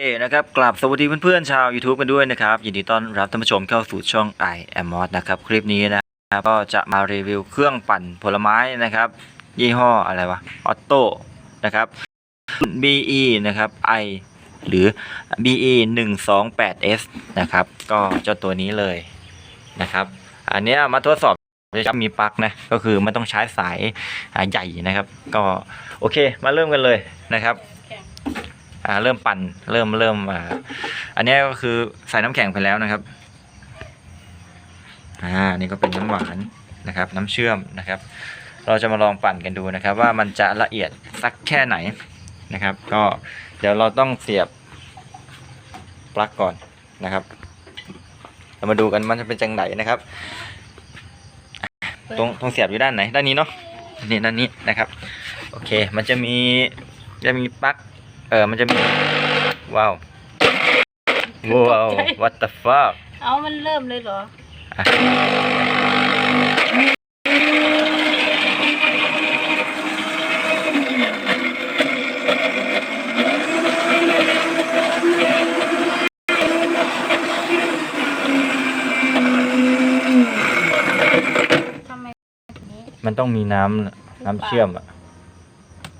เอนะครับกลับสวัสดีเพื่อนๆชาว YouTube กันด้วยนะครับ ยินดีต้อนรับท่านผู้ชมเข้าสู่ช่อง i am m o d นะครับ คลิปนี้นะครับก็จะมารีวิวเครื่องปั่นผลไม้นะครับ ยี่ห้ออะไรวะออโต้นะครับ BE นะครับ i หรือ BE 1 2 8 S นะครับ ก็เจ้าตัวนี้เลยนะครับ อันนี้มาทดสอบจะมีปลั๊กนะก็คือไม่ต้องใช้สายใหญ่นะครับ ก็โอเคมาเริ่มกันเลยนะครับ อ่าเริ่มปั่นเริ่มเริ่มอ่าอันนี้ก็คือใส่น้ำแข็งไปแล้วนะครับอ่านี่ก็เป็นน้ำหวานนะครับ น้ำเชื่อมนะครับ เราจะมาลองปั่นกันดูนะครับ ว่ามันจะละเอียดสักแค่ไหนนะครับ ก็เดี๋ยวเราต้องเสียบปลั๊กก่อนนะครับ เรามาดูกันมันจะเป็นจังไหนนะครับ ตรงตรงเสียบอยู่ด้านไหนด้านนี้เนาะนี่ด้านนี้นะครับ โอเค มันจะมีจะมีปลั๊ก เออมันจะมี ว้าวว้าว what the fuck เอามันเริ่มเลยเหรออะทำไมแบบนี้มันต้องมีน้ำน้ำเชื่อมอะ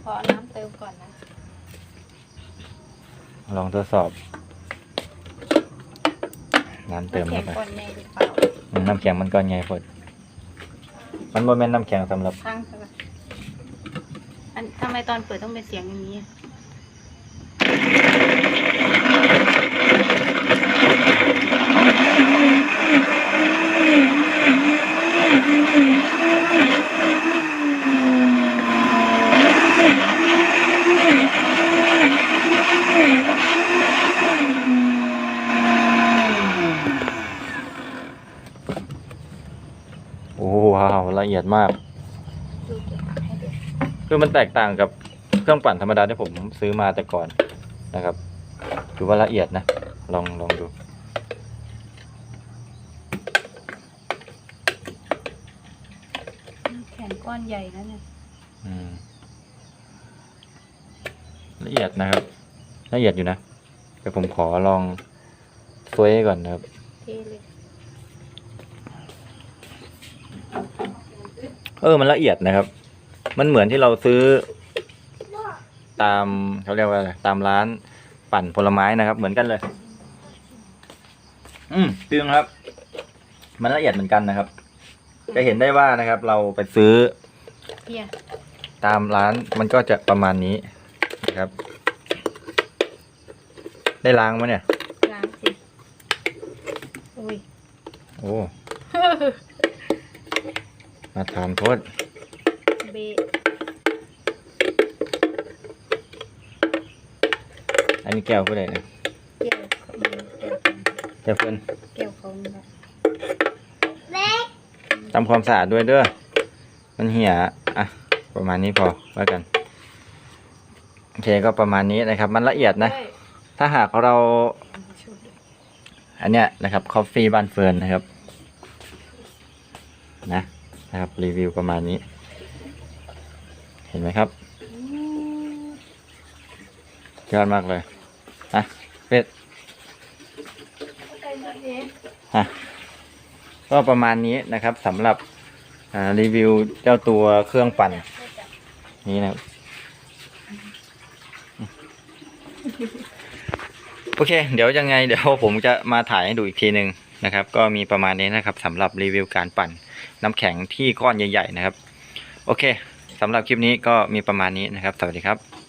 พอน้ำเติมก่อนนะ ลองทดสอบ น้ำเติมแข็เข้างไปก่อนในหรือเปล่าอืมน้ำแข็งมันก้อนใหญ่พอดมันบ่แม่นน้ำแข็งสำหรับ พังใช่ปะอันทำไมตอนเปิดต้องเป็นเสียงอย่างนี้อะ โอ้ว้าวละเอียดมาก ดูเดี๋ยวให้ดูคือมันแตกต่างกับเครื่องปั่นธรรมดาที่ผมซื้อมาแต่ก่อนนะครับถือว่าละเอียดนะ ลองลองดู แข็งก้อนใหญ่นะเนี่ยอืมละเอียดนะครับ ละเอียดอยู่นะเดี๋ยวผมขอลองซวยก่อนนะครับ เทเลย เออมันละเอียดนะครับ มันเหมือนที่เราซื้อ ตามเขาเรียกว่าอะไรตามร้านปั่นผลไม้นะครับ เหมือนกันเลย อืมจริงครับ มันละเอียดเหมือนกันนะครับ จะเห็นได้ว่านะครับ เราไปซื้อเพียตามร้านมันก็จะประมาณนี้นะครับ ได้ล้างไหมเนี่ย ล้างสิ อุ้ย โอ้ มาทานโพดเบะอันนี้แก้วก็ได้นะเกี่ยวเขามีเกี่ยวแก้วเพื่อนเกี่ยวเขามีแบบทำความสะอาดด้วยเด้อ มันเหี่ยอะ ประมาณนี้พอแล้วกัน โอเคก็ประมาณนี้นะครับ มันละเอียดนะ ถ้าหากเรา อันเนี้ยนะครับ คอฟฟี่บ้านเฟิร์นนะครับ นะ นะครับรีวิวประมาณนี้ เห็นไหมครับยอดมากเลยอะเป็ดอะก็ประมาณนี้นะครับสำหรับรีวิวเจ้าตัวเครื่องปั่นนี้นะโอเค เดี๋ยวยังไง เดี๋ยวผมจะมาถ่ายให้ดูอีกทีหนึ่ง นะครับ ก็มีประมาณนี้นะครับสำหรับรีวิวการปั่นน้ำแข็งที่ก้อนใหญ่ๆนะครับ โอเคสำหรับคลิปนี้ก็มีประมาณนี้นะครับ สวัสดีครับ